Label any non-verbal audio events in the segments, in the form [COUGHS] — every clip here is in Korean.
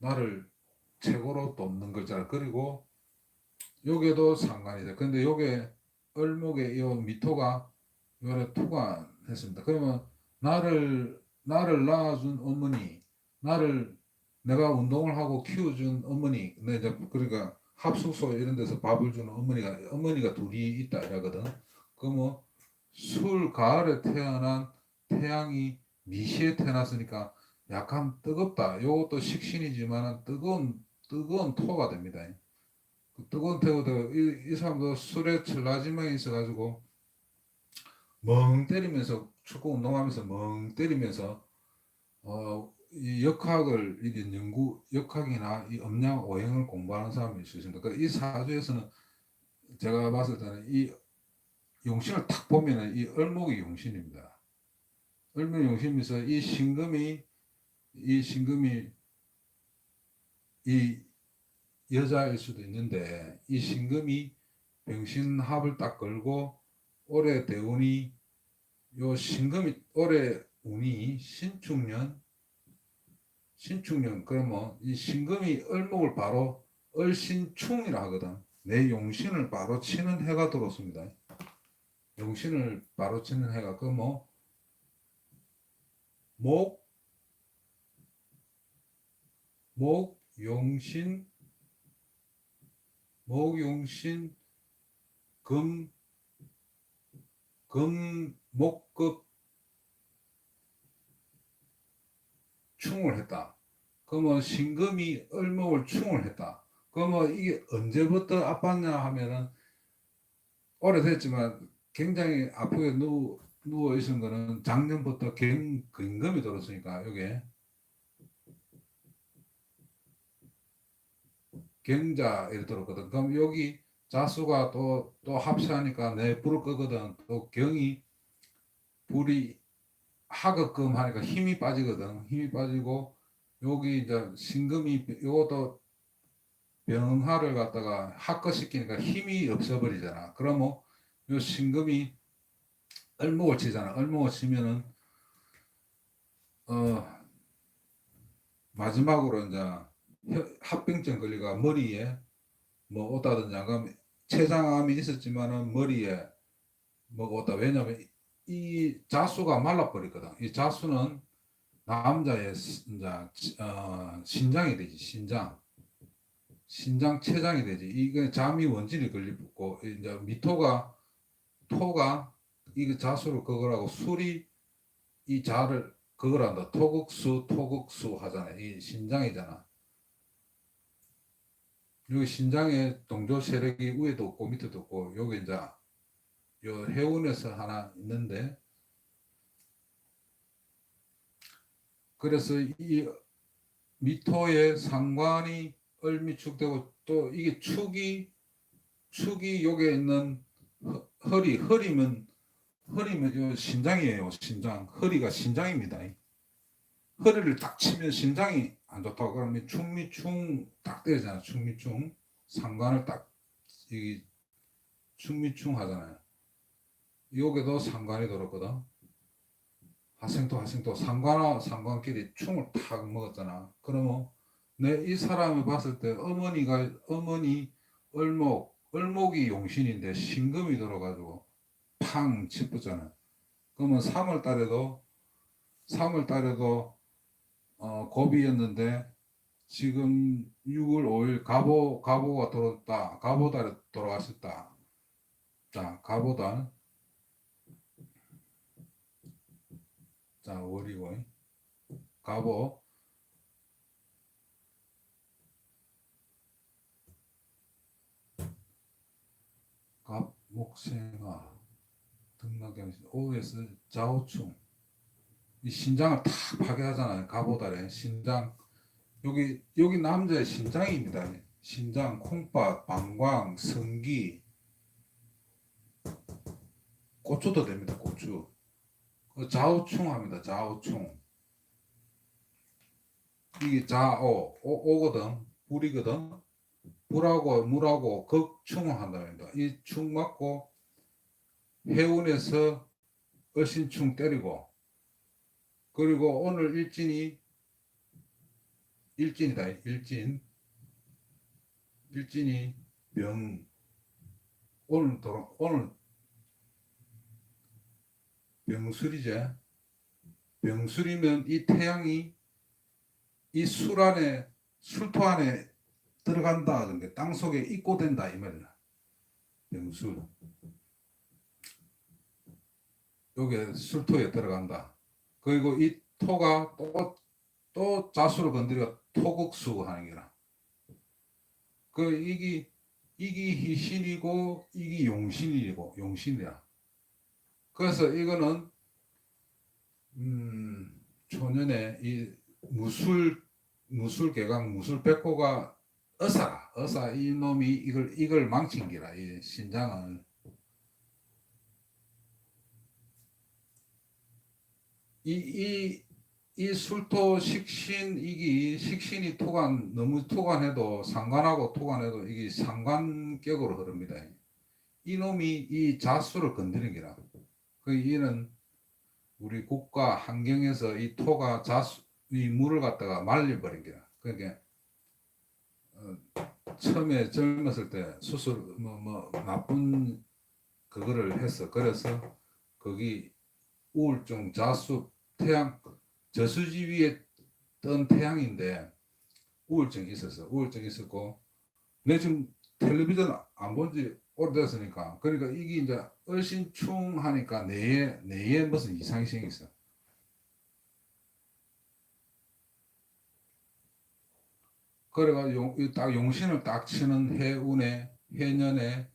나를 최고로 돕는 글자 그리고 요게도 상관이 돼. 근데 요게 을목의 요 미토가 요래 투관했습니다. 그러면 나를 나를 낳아준 어머니, 나를 내가 운동을 하고 키워준 어머니, 내 이제 그러니까 합숙소 이런 데서 밥을 주는 어머니가 어머니가 둘이 있다 이러거든. 그러면 술 가을에 태어난 태양이 미시에 태어났으니까 약간 뜨겁다. 요것도 식신이지만 뜨거운 뜨거운 토가 됩니다. 그 뜨거운 태우도 이, 이 사람도 술에 철라지망이 있어가지고 멍 때리면서 축구 운동하면서 멍 때리면서 어, 이 역학을 이게 연구 역학이나 이 음양 오행을 공부하는 사람이 있습니다. 그이 사주에서는 제가 봤을 때는 이 용신을 탁 보면은 이 을목이 용신입니다. 을목 용신이면서 이 신금이 이 신금이 이 여자일 수도 있는데 이 신금이 병신합을 딱 걸고 올해 대운이 요 신금이 올해 운이 신축년 신축년. 그러면 이 신금이 을목을 바로 을신충이라 하거든. 내 용신을 바로 치는 해가 들어왔습니다. 용신을 바로 치는 해가 그뭐 목, 목, 용신, 목, 용신, 금, 금, 목급, 충을 했다. 그러면 신금이 을목을 충을 했다. 그러면 이게 언제부터 아팠냐 하면은 오래됐지만 굉장히 아프게 누워, 누워 있은 거는 작년부터 갱, 근금이 들었으니까 요게 경자 이렇게 들었거든. 그럼 여기 자수가 또, 또 합세하니까 내 불을 끄거든. 또 경이 불이 하급금 하니까 힘이 빠지거든. 힘이 빠지고 여기 이제 신금이 요것도 병화를 갖다가 합거시키니까 힘이 없어버리잖아. 그러면 요 신금이 을목을 치잖아. 을목을 치면은 어 마지막으로 이제 혀- 합병증 걸리가 머리에 뭐 오다든지 안 그러면 췌장암이 있었지만은 머리에 뭐가 오다. 왜냐면 이- 이 자수가 말라버리거든. 이 자수는 남자의 시- 이제 어, 신장이 되지 신장. 신장 췌장이 되지. 이게 잠이 원진이 걸리고 이제 미토가 토가 이 자수를 그거라고 술이 이 자를 그거란다. 토국수 토국수 하잖아 이 신장이잖아 여기 신장에 동조 세력이 위에도 없고 밑에도 없고 여기 이제 요 해운에서 하나 있는데 그래서 이 미토의 상관이 을미축되고 또 이게 축이 축이 여기에 있는 허- 허리 허리면 허리면 요 신장이에요. 신장 허리가 신장입니다 허리를 딱 치면 신장이 안 좋다고 그러면 충미충 딱 때리잖아 충미충. 상관을 딱이 충미충 하잖아요. 여기도 상관이 들었거든. 하생토 하생토. 상관과 상관끼리 충을 탁 먹었잖아. 그러면 내 이 사람을 봤을 때 어머니가 어머니 을목 을목이 용신인데 신금이 들어가지고 팡 짚었잖아 그러면 3월 달에도 3월 달에도 어, 고비였는데 지금 6월 5일 가보 가보가 들어왔다. 가보달에 돌아왔었다. 자 가보달. 자 월이고 가보 갑 목생화 등락경 OS 좌우충 이 신장을 탁 파괴하잖아요. 가보달에 신장 여기 여기 남자의 신장입니다. 신장, 콩팥, 방광, 성기, 고추도 됩니다. 고추. 그 좌우충합니다. 좌우충. 이게 좌오 오, 오거든. 불이거든. 불하고 물하고 극충을 한답니다. 이 충 맞고 해운에서 어신충 때리고 그리고 오늘 일진이 일진이다. 일진. 일진이 병 오늘 돌아 오늘 병술이제. 병술이면 이 태양이 이 술 안에 술토 안에 들어간다. 근데 땅 속에 입고된다 이 말이야. 병술. 여기 술토에 들어간다. 그리고 이 토가 또, 또 자수를 건드려 토국수 하는 게라. 그 이기 이기 희신이고 이기 용신이고 용신이야. 그래서 이거는 음, 초년에 이 무술 무술 개강 무술 백호가 어사 어사 이 놈이 이걸 이걸 망친 기라 이 신장을 이, 이, 이 술토 식신, 이기, 식신이 토관, 너무 토관해도, 상관하고 토관해도 이게 상관격으로 흐릅니다. 이놈이 이 자수를 건드린 기라. 그 이는 우리 국가 환경에서 이 토가 자수, 이 물을 갖다가 말려버린 기라. 그러니까, 어, 처음에 젊었을 때 수술, 뭐, 뭐, 나쁜 그거를 했어. 그래서 거기 우울증, 자수, 태양, 저수지 위에 뜬 태양인데 우울증이 있었어. 우울증이 있었고 내 지금 텔레비전 안 본 지 오래됐으니까 그러니까 이게 이제 얼씬충하니까 뇌에 뇌에 무슨 이상이 생겼어. 그래가 용, 이딱 용신을 딱 치는 해운에 해년에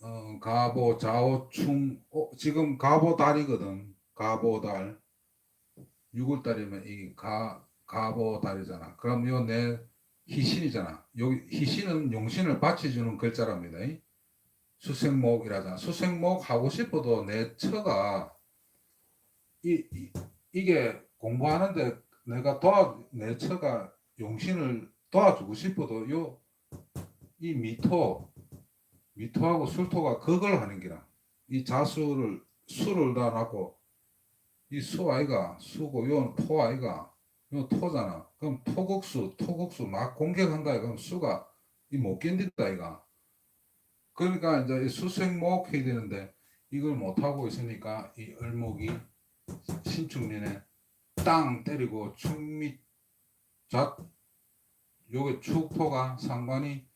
어, 가보 좌오충 어, 지금 가보 달이거든. 가보 달. 6월 달이면 이 가, 가보 달이잖아. 그럼 요 내 희신이잖아. 여기 희신은 용신을 바쳐주는 글자랍니다. 이. 수생목이라잖아. 수생목 하고 싶어도 내 처가 이, 이 이게 공부하는데 내가 도와 내 처가 용신을 도와주고 싶어도 요 이 미토 미토하고 술토가 그걸 하는 기라. 이 자수를 수를 다 놨고 이 수 아이가 수고 요토 아이가 요 토잖아. 그럼 토국수 토국수 막 공격한다. 그럼 수가 이 못 견딘다 아이가. 그러니까 이제 이 수생목 해야 되는데 이걸 못 하고 있으니까 이 을목이 신축년에 땅 때리고 충미 좌 요게 축토가 상관이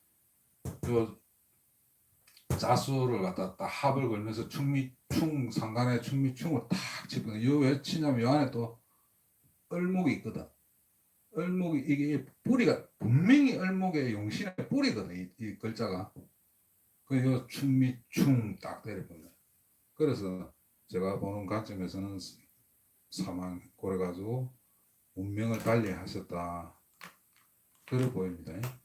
요 자수를 갖다 딱 합을 걸면서 충미충 상간에 충미충을 탁 집어. 요왜 치냐면 요 안에 또 을목이 있거든. 을목이 이게 뿌리가 분명히 을목의 용신의 뿌리거든. 이, 이 글자가. 그요 충미충 딱 때려보면. 그래서 제가 보는 관점에서는 사망 그래가지고 운명을 달리 하셨다. 그래 보입니다.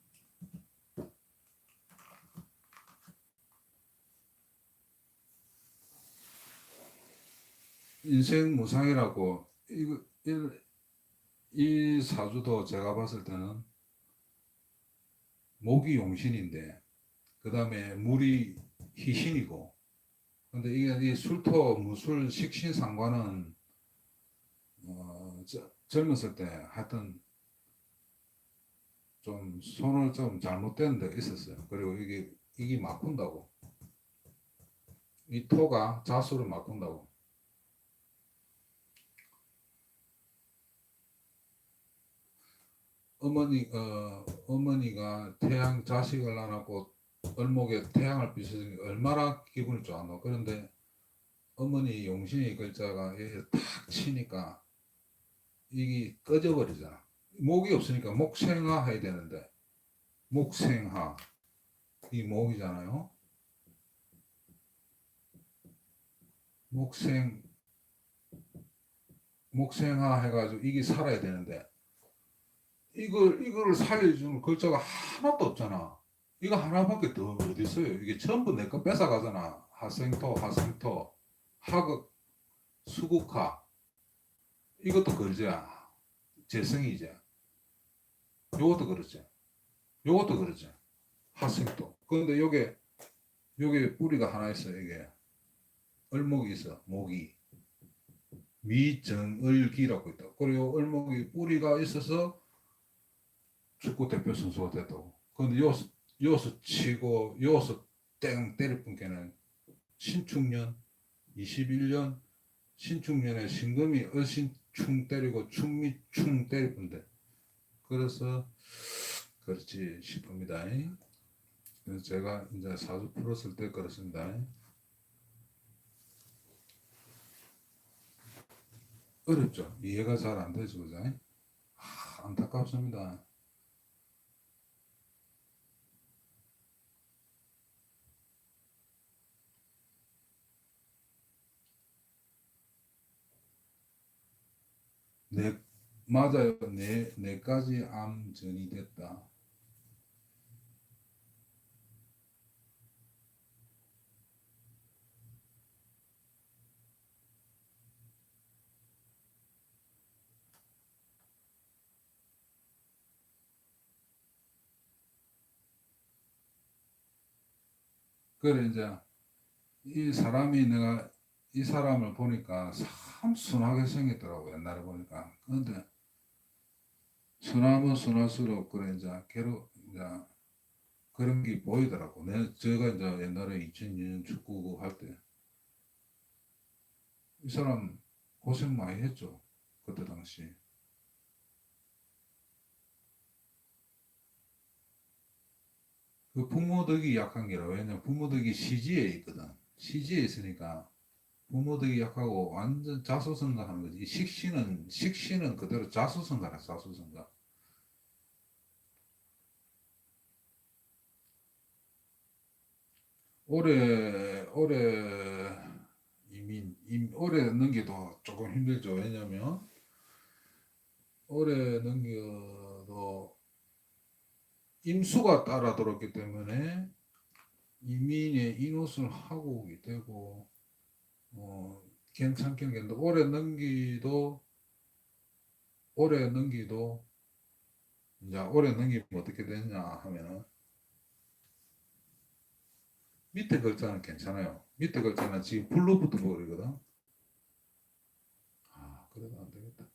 인생 무상이라고 이거 이, 이 사주도 제가 봤을 때는 목이 용신인데 그 다음에 물이 희신이고 근데 이게 이 술토 무술 식신 상관은 어, 저- 젊었을 때 하여튼 좀 손을 좀 잘못된 데 있었어요. 그리고 이게 이게 막힌다고 이 토가 자수를 막힌다고 어머니 어 어머니가 태양 자식을 안 낳고 얼목에 태양을 비춰주니 얼마나 기분이 좋았노. 그런데 어머니 용신의 글자가 탁 치니까 이게 꺼져 버리잖아. 목이 없으니까 목생하 해야 되는데 목생하 이 목이잖아요. 목생 목생하 해가지고 이게 살아야 되는데 이걸 이거를 살려주는 글자가 하나도 없잖아. 이거 하나밖에 더 어디 있어요? 이게 전부 내 거 뺏어 가잖아. 하생토, 하생토, 하극, 수국화. 이것도 글자야. 재성이지. 요것도 그렇지. 요것도 그렇지. 하생토. 그런데 요게 요게 뿌리가 하나 있어. 이게 을목이 있어. 목이 미정을기라고 있다. 그리고 을목이 뿌리가 있어서 축구 대표 선수가 됐다고. 여기서, 여기서 치고 여기서 땡 때릴 뿐께는 신축년 21년 신축년에 신금이 얼씬 충 때리고 충미 충 때릴 뿐데 그래서 그렇지 싶습니다. 그래서 제가 이제 사주 풀었을 때 그렇습니다. 어렵죠. 이해가 잘 안 되죠, 그죠? 아, 안타깝습니다. 네, 맞아요. 네, 네 가지 암 전이 됐다. 그래 이제 이 사람이 내가 이 사람을 보니까 참 순하게 생겼더라고 옛날에 보니까. 그런데 순하면 순할수록 그래 이제 괴로 이제 그런 게 보이더라고. 내 제가 이제 옛날에 2002년 축구 할 때 이 사람 고생 많이 했죠 그때 당시. 그 부모덕이 약한 게라 왜냐 부모덕이 시지에 있거든. 시지에 있으니까 부모덕이 약하고 완전 자수성가 하는 거지. 이 식신은 식신은 그대로 자수성가라 자수성가. 올해 올해 이민 임 올해 넘기도 조금 힘들죠. 왜냐면 올해 넘겨도 임수가 따라 들었기 때문에 이민의 인옷을 하고 오게 되고 어, 한데 올해 넘기도 올해 넘기도 이제 올해 넘기면 어떻게 되냐 하면은 밑에 글자는 괜찮아요. 밑에 글자는 지금 불로 붙은 거거든. 아 그래도 안 되겠다.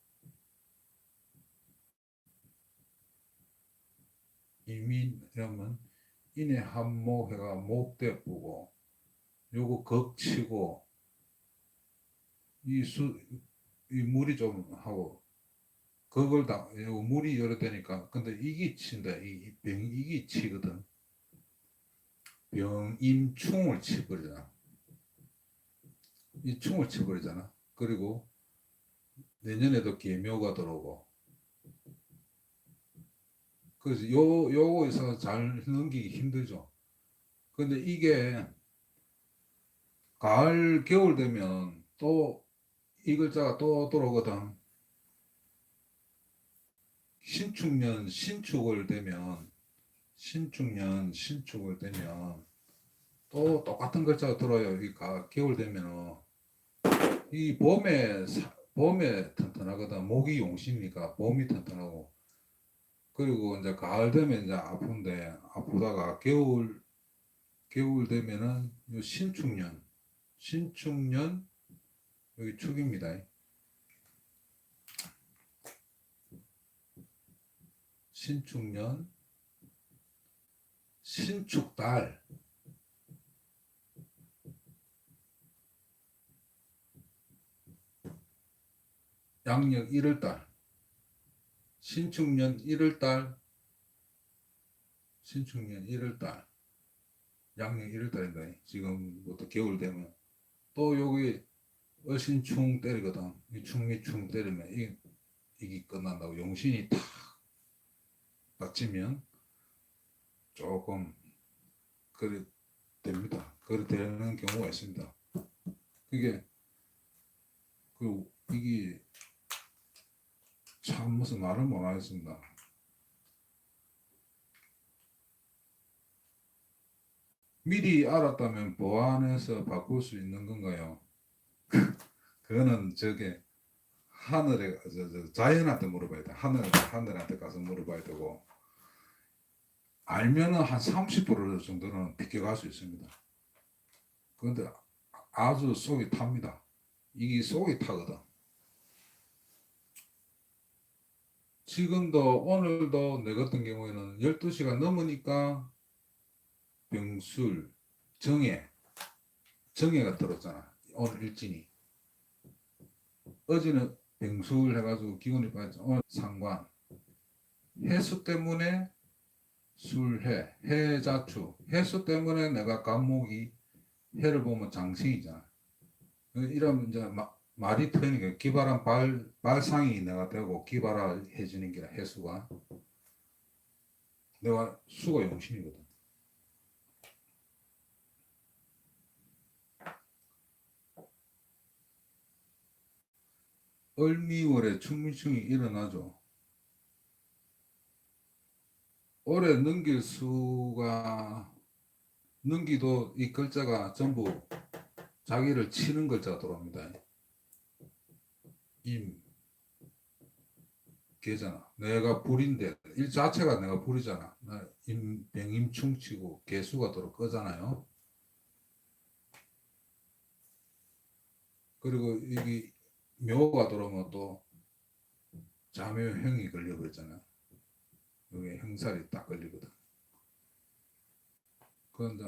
이민이라면 인의 한목해가 목대 뿌고 요거 극치고 이 수 이 물이 좀 하고 그걸 다요 물이 여러 되니까. 근데 이기 친다. 이 병이기 치거든. 병 임 충을 치버리잖아. 이 충을 치버리잖아. 그리고 내년에도 계묘가 들어오고. 그래서 요 요거에서 잘 넘기기 힘들죠. 근데 이게 가을 겨울 되면 또 이 글자가 또 들어오거든. 신축년 신축을 되면 신축년 신축을 되면 또 똑같은 글자가 들어요. 이 가, 겨울 되면은 이 봄에 사- 봄에 튼튼하거든. 목이 용시니까 봄이 튼튼하고 그리고 이제 가을 되면 이제 아픈데 아프다가 겨울 겨울 되면은 요 신축년 신축년 여기 축입니다. 신축년 신축달. 양력 1월달. 신축년 1월달. 신축년 1월달. 양력 1월달인가 지금부터 겨울 되면. 또 여기 어신충 때리거든 이 충미충 때리면 이, 이게 끝난다고 용신이 탁 받치면 조금 그래 됩니다 그래 되는 경우가 있습니다 그게 그 이게 참 무슨 말을 못 하겠습니다. 미리 알았다면 보완해서 바꿀 수 있는 건가요? [COUGHS] 그거는 저게 하늘에 저, 저 자연한테 물어봐야 돼. 하늘 하늘한테 가서 물어봐야 되고 알면은 한 30% 정도는 비껴갈 수 있습니다. 그런데 아주 속이 탑니다. 이게 속이 타거든. 지금도 오늘도 내 같은 경우에는 12시가 넘으니까 병술, 정해, 정해가 들었잖아. 오늘 일진이. 어제는 병술 해가지고 기운이 빠졌죠. 오늘 상관. 해수 때문에 술해, 해자추. 해수 때문에 내가 간목이 해를 보면 장생이잖아. 이러면 이제 마- 말이 트니까 기발한 발, 발상이 내가 되고 기발화 해주는 게 해수가. 내가 수가 용신이거든. 을미월에 충미충이 일어나죠. 올해 넘길 수가 넘기도 이 글자가 전부 자기를 치는 글자가 들어옵니다. 임 개잖아. 내가 불인데 일 자체가 내가 불이잖아. 나 임, 병임충 치고 개수가 들어 끄잖아요. 그리고 이게 묘가 들어오면 또 자묘형이 걸려버렸잖아. 여기 형살이 딱 걸리거든. 그런데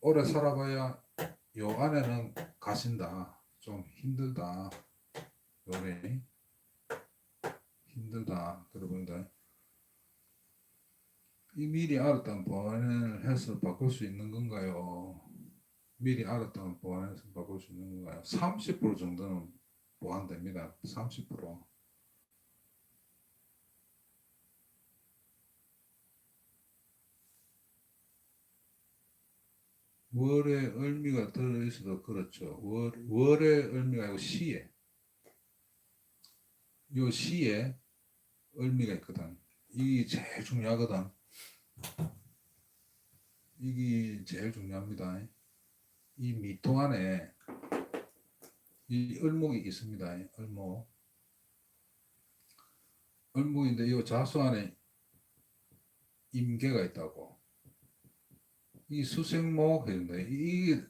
오래 살아봐야 요 안에는 가신다. 좀 힘들다. 요래 힘들다. 그러는데 이 미리 알았다면 보완을 해서 바꿀 수 있는 건가요? 미리 알았다면 보완해서 바꿀 수 있는 건가요? 30% 정도는 보완됩니다. 30%. 월의 의미가 들어있어도 그렇죠. 월, 월의 의미가 아니고 시에. 요 시에 의미가 있거든. 이게 제일 중요하거든. 이게 제일 중요합니다. 이 미통 안에 이 을목이 있습니다. 을목. 을목인데 이 자수 안에 임계가 있다고. 이 수생목 해준다. 이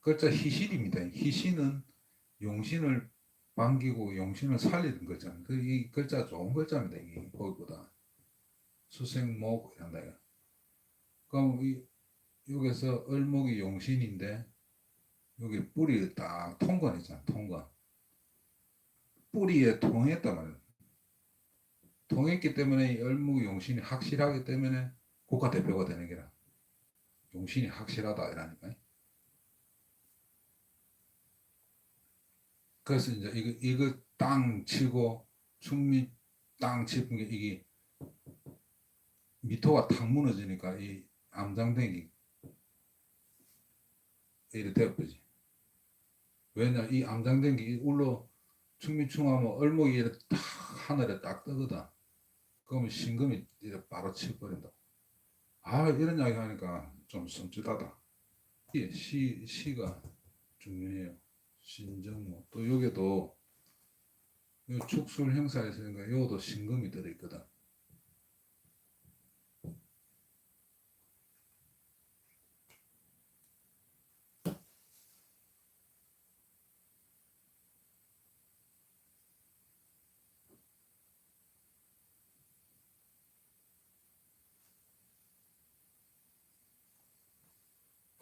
글자 희신입니다. 희신은 용신을 반기고 용신을 살리는 거잖아요. 그이 글자 좋은 글자입니다. 이게 거기보다 수생목 한다. 그럼 이 여기서 을목이 용신인데 여기 뿌리 딱 통건 있잖아. 통건. 뿌리에 통했단 말이야. 통했기 때문에 이 을목 용신이 확실하기 때문에 국가대표가 되는 게라. 용신이 확실하다 이라니까. 그래서 이제 이거 이거 땅 치고 충미 땅 짚은 게 이게 미토가 탁 무너지니까 이 암장댕이 이래 되어버지. 왜냐 이 암장댕이 울로 충미충하면 얼목이 이렇게 탁 하늘에 딱 뜨거든. 그러면 신금이 이렇게 바로 치버린다. 아 이런 이야기 하니까 좀 섬찟하다. 이 시, 시가 중요해요. 신정모. 또 여기도 요 축술 행사에 있으니까 요도 신금이 들어있거든.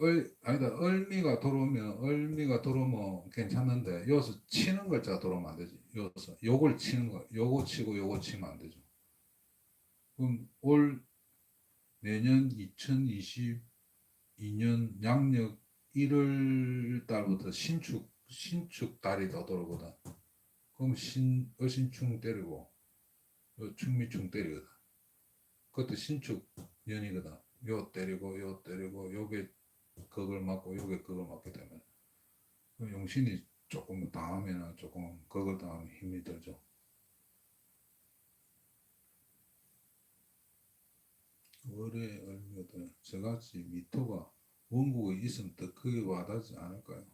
얼, 아니다, 얼미가 들어오면, 얼미가 들어오면 괜찮는데, 여기서 치는 글자가 들어오면 안 되지. 여기서. 요걸 치는 거, 요거 치고 요거 치면 안 되죠. 그럼 올, 내년 2022년 양력 1월 달부터 신축, 신축 달이 더 들어오거든. 그럼 신, 어신충 때리고, 요 충미충 때리거든. 그것도 신축 년이거든. 요 때리고, 요 때리고, 요게 그걸 맞고 요게 그걸 맞기 때문에 그 용신이 조금 당하면은 조금 그걸 당하면 힘이 들죠. 월의 의미가 저같이 미토가 원국에 있으면 더 크게 와닿지 않을까요?